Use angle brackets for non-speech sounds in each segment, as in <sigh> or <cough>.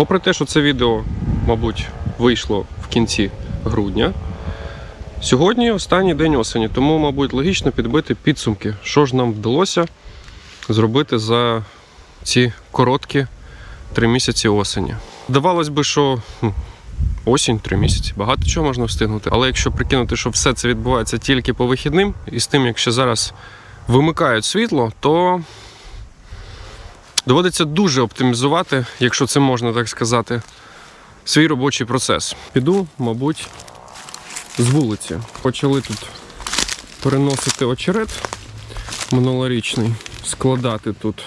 Попри те, що це відео, мабуть, вийшло в кінці грудня. Сьогодні останній день осені, тому, мабуть, логічно підбити підсумки, що ж нам вдалося зробити за ці короткі три місяці осені. Здавалось би, що ну, осінь, три місяці, багато чого можна встигнути. Але якщо прикинути, що все це відбувається тільки по вихідним, і з тим, якщо зараз вимикають світло, то доводиться дуже оптимізувати, якщо це можна так сказати, свій робочий процес. Піду, мабуть, з вулиці. Почали тут переносити очерет минулорічний, складати тут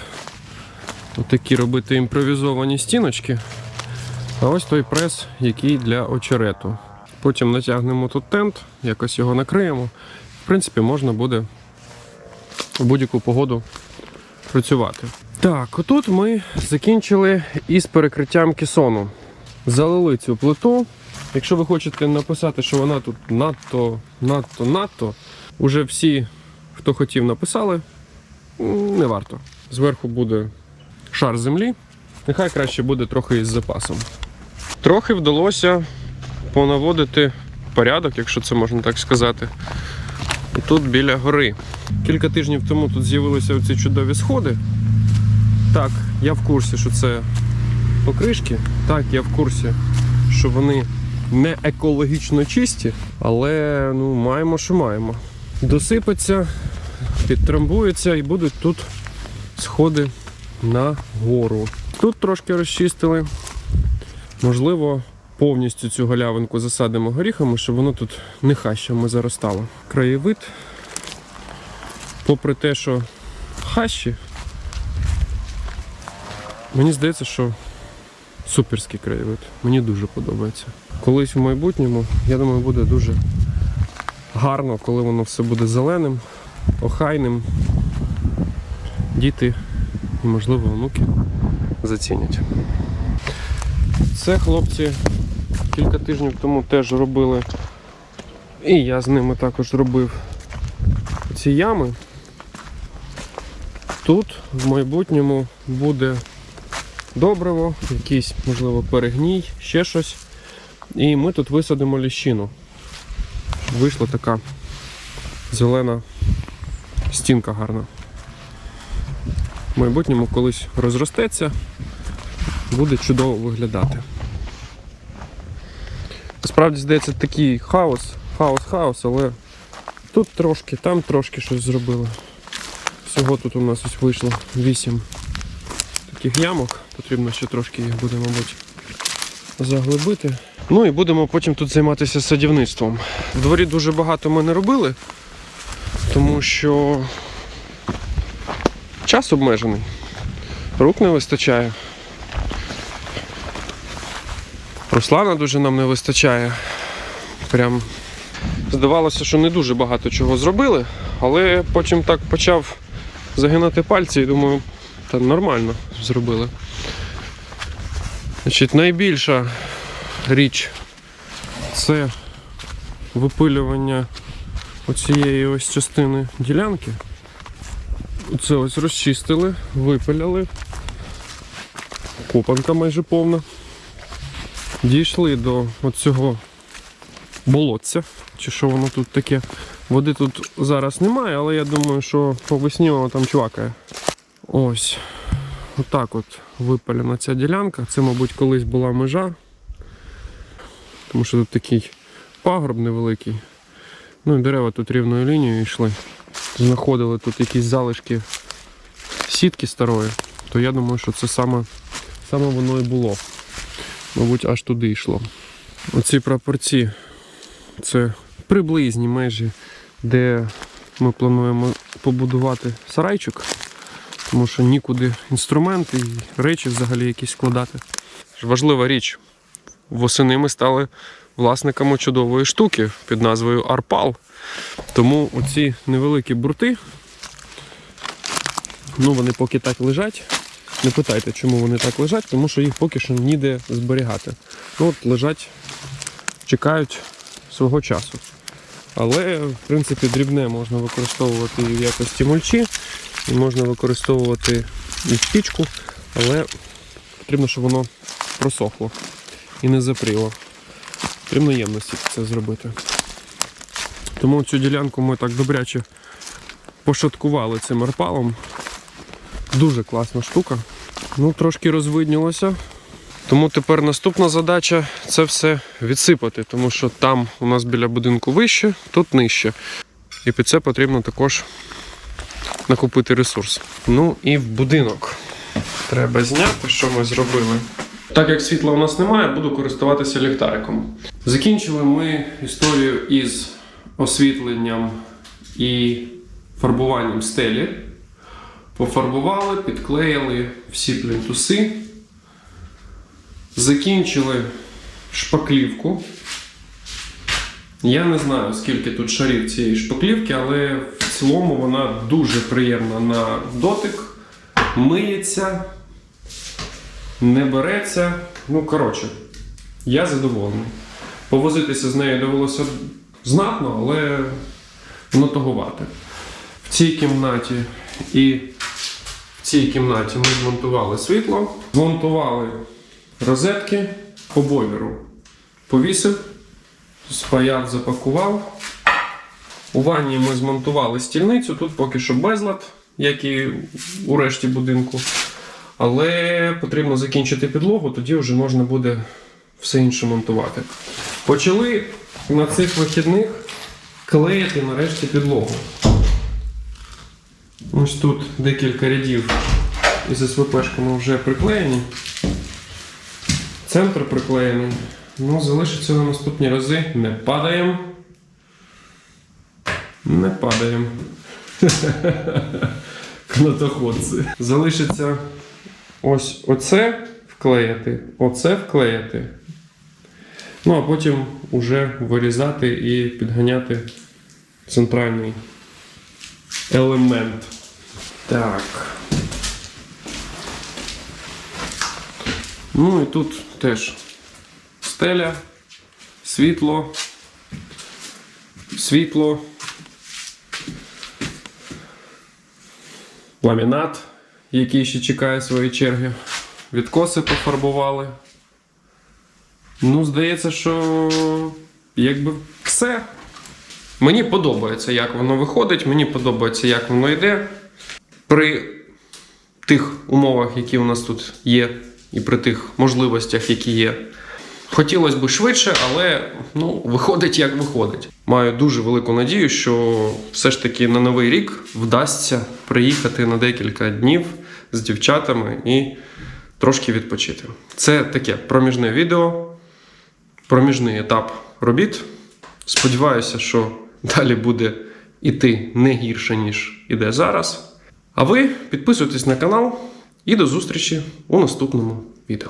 отакі робити імпровізовані стіночки. А ось той прес, який для очерету. Потім натягнемо тут тент, якось його накриємо. В принципі, можна буде в будь-яку погоду працювати. Так, отут ми закінчили із перекриттям кесону. Залили цю плиту. Якщо ви хочете написати, що вона тут надто, надто, надто, уже всі, хто хотів, написали, не варто. Зверху буде шар землі. Нехай краще буде трохи із запасом. Трохи вдалося понаводити порядок, якщо це можна так сказати. І тут біля гори. Кілька тижнів тому тут з'явилися оці чудові сходи. Так, я в курсі, що це покришки. Так, я в курсі, що вони не екологічно чисті, але ну, маємо, що маємо. Досипаться, підтрамбуються і будуть тут сходи на гору. Тут трошки розчистили. Можливо, повністю цю галявинку засадимо горіхами, щоб воно тут не хащами заростало. Краєвид, попри те, що хащі, Мені здається, що суперський краєвид. Мені дуже подобається. Колись в майбутньому, я думаю, буде дуже гарно, коли воно все буде зеленим, охайним. Діти і, можливо, онуки зацінять. Це хлопці кілька тижнів тому теж робили. І я з ними також робив ці ями. Тут в майбутньому буде добриво, якийсь, можливо, перегній, ще щось. І ми тут висадимо ліщину. Вийшла така зелена стінка гарна. В майбутньому колись розростеться, буде чудово виглядати. Насправді, здається, такий хаос, хаос, хаос, але тут трошки, там трошки щось зробили. Всього тут у нас ось вийшло 8 таких ямок. Потрібно ще трошки їх буде, мабуть, заглибити. Ну і будемо потім тут займатися садівництвом. В дворі дуже багато ми не робили, тому що час обмежений, рук не вистачає. Руслана дуже нам не вистачає. Прям здавалося, що не дуже багато чого зробили, але потім так почав загинати пальці і думаю, та нормально зробили. Значить, найбільша річ це випилювання оцієї ось частини ділянки. Це ось розчистили, випиляли. Копанка майже повна. Дійшли до оцього болотця, чи що воно тут таке. Води тут зараз немає, але я думаю, що по весні воно там чвакає. Ось. Отак от випалена ця ділянка. Це, мабуть, колись була межа. Тому що тут такий пагорб невеликий. Ну і дерева тут рівною лінією йшли. Знаходили тут якісь залишки сітки старої, то я думаю, що це саме, саме воно і було. Мабуть, аж туди йшло. Оці прапорці Це приблизні межі, де ми плануємо побудувати сарайчик, тому що нікуди інструменти і речі взагалі якісь складати. Важлива річ. Восени ми стали власниками чудової штуки під назвою Арпал. Тому оці невеликі бурти, ну вони поки так лежать. Не питайте, чому вони так лежать, тому що їх поки що ніде зберігати. Ну от лежать, чекають свого часу. Але, в принципі, дрібне можна використовувати і в якості мульчі, і можна використовувати і в пічку, але потрібно, щоб воно просохло і не запріло. Потрібно ємності це зробити. Тому цю ділянку ми так добряче пошаткували цим арпалом. Дуже класна штука. Ну, трошки розвиднілося. Тому тепер наступна задача це все відсипати, тому що там у нас біля будинку вище, тут нижче. І під це потрібно також накопити ресурс. Ну і в будинок. Треба зняти, що ми зробили. Так як світла у нас немає, буду користуватися ліхтариком. Закінчили ми історію із освітленням і фарбуванням стелі. Пофарбували, підклеїли всі плінтуси. Закінчили шпаклівку. Я не знаю, скільки тут шарів цієї шпаклівки, але в цілому вона дуже приємна на дотик, миється, не береться. Ну, коротше, я задоволений. Повозитися з нею довелося знатно, але воно того варте. В цій кімнаті і в цій кімнаті ми змонтували світло, змонтували розетки по бойлеру. Повісив, спаяв, запакував. У ванні ми змонтували стільницю, тут поки що безлад, як і у решті будинку. Але потрібно закінчити підлогу, тоді вже можна буде все інше монтувати. Почали на цих вихідних клеїти нарешті підлогу. Ось тут декілька рядів із СВПшками вже приклеєні. Центр приклеєний. Ну, залишиться на наступні рази. Не падаємо. Не падаємо. <laughs> Канатоходці. Залишиться ось оце вклеїти, оце вклеїти. Ну, а потім уже вирізати і підганяти центральний елемент. Так. Ну і тут теж стеля, світло, світло, ламінат, який ще чекає своєї черги. Відкоси пофарбували. Ну, здається, що якби все. Мені подобається, як воно виходить, мені подобається, як воно йде. При тих умовах, які у нас тут є, і при тих можливостях, які є. Хотілося б швидше, але ну, виходить як виходить. Маю дуже велику надію, що все ж таки на новий рік вдасться приїхати на декілька днів з дівчатами і трошки відпочити. Це таке проміжне відео, проміжний етап робіт. Сподіваюся, що далі буде іти не гірше, ніж іде зараз. А ви підписуйтесь на канал і до зустрічі у наступному відео.